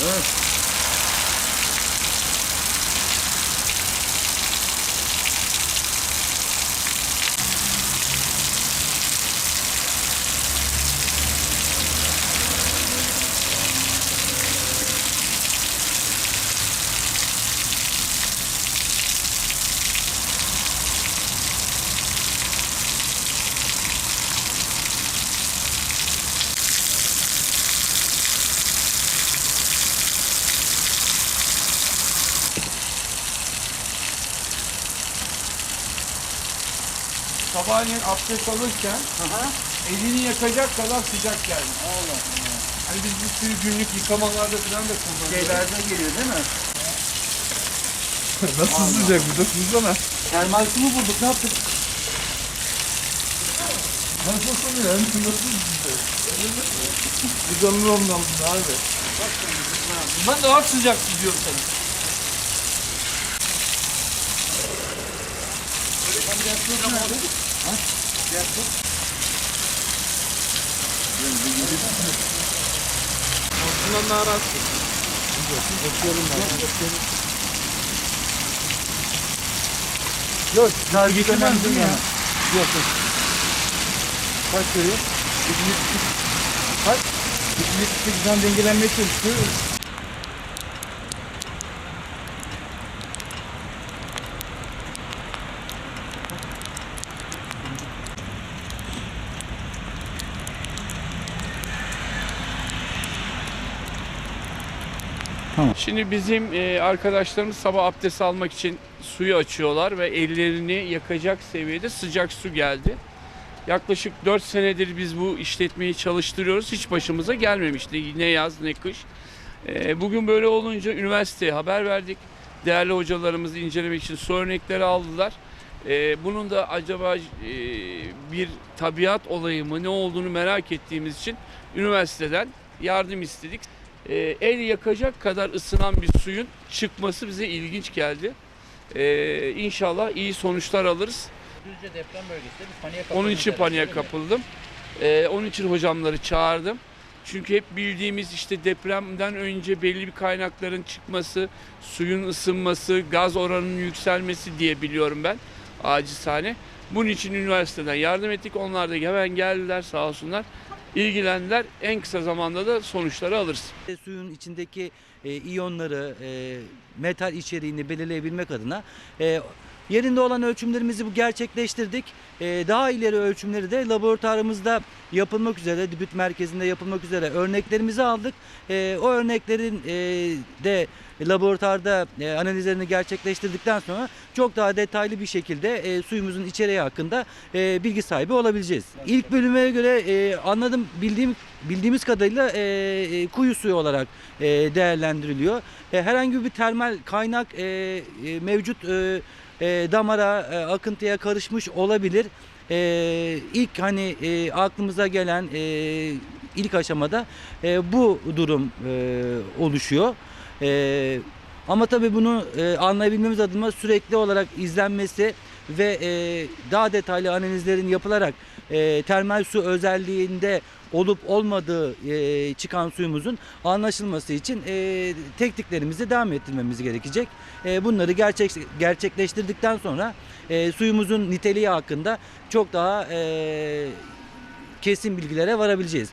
Mm. Sabahleyin abdest alırken Aha. elini yakacak kadar sıcak geldi. Allah. Hani biz bu suyu günlük yıkamalarda falan da kullanıyoruz. Şeylerden geliyor değil mi? Nasıl sıcak bu da tuzlama. Termal su mu bulduk? Ne yaptık? Nasıl ısınıyor? Hem nasıl sıcak? Bir canlı onun altında abi. Bundan daha sıcak diyor sana. Bundan daha rahat. Yok. Nargile Getirmez önemli değil ya. ya? Yok yok. Kaç veriyor? 278. Kaç? 278'den dengelenmeye çalışıyor. Şimdi bizim e, arkadaşlarımız sabah abdest almak için suyu açıyorlar ve ellerini yakacak seviyede sıcak su geldi. Yaklaşık 4 senedir biz bu işletmeyi çalıştırıyoruz. Hiç başımıza gelmemişti ne yaz ne kış. E, bugün böyle olunca üniversiteye haber verdik. Değerli hocalarımız incelemek için su örnekleri aldılar. E, bunun da acaba e, bir tabiat olayı mı ne olduğunu merak ettiğimiz için üniversiteden yardım istedik. E, el yakacak kadar ısınan bir suyun çıkması bize ilginç geldi. E, inşallah iyi sonuçlar alırız. Düzce deprem bölgesinde bir paniğe Onun için paniğe kapıldım. E, onun için hocamları çağırdım. Çünkü hep bildiğimiz işte depremden önce belli bir kaynakların çıkması, suyun ısınması, gaz oranının yükselmesi diye biliyorum ben acizane. Bunun için üniversiteden yardım ettik. Onlar da hemen geldiler sağ olsunlar. İlgilendiler. En kısa zamanda da sonuçları alırız. E, suyun içindeki e, iyonları, e, metal içeriğini belirleyebilmek adına e, yerinde olan ölçümlerimizi bu gerçekleştirdik. E, daha ileri ölçümleri de laboratuvarımızda yapılmak üzere, dibüt merkezinde yapılmak üzere örneklerimizi aldık. E, o örneklerin e, de laboratuvarda e, analizlerini gerçekleştirdikten sonra çok daha detaylı bir şekilde e, suyumuzun içeriği hakkında e, bilgi sahibi olabileceğiz. İlk bölüme göre e, anladım bildiğim bildiğimiz kadarıyla kuyu suyu olarak değerlendiriliyor. Herhangi bir termal kaynak mevcut damara, akıntıya karışmış olabilir. E, ilk hani e, aklımıza gelen e, ilk aşamada e, bu durum e, oluşuyor. E, ama tabii bunu e, anlayabilmemiz adına sürekli olarak izlenmesi ve e, daha detaylı analizlerin yapılarak e, termal su özelliğinde olup olmadığı e, çıkan suyumuzun anlaşılması için e, tekniklerimizi devam ettirmemiz gerekecek. E, bunları gerçek gerçekleştirdikten sonra e, suyumuzun niteliği hakkında çok daha e, kesin bilgilere varabileceğiz.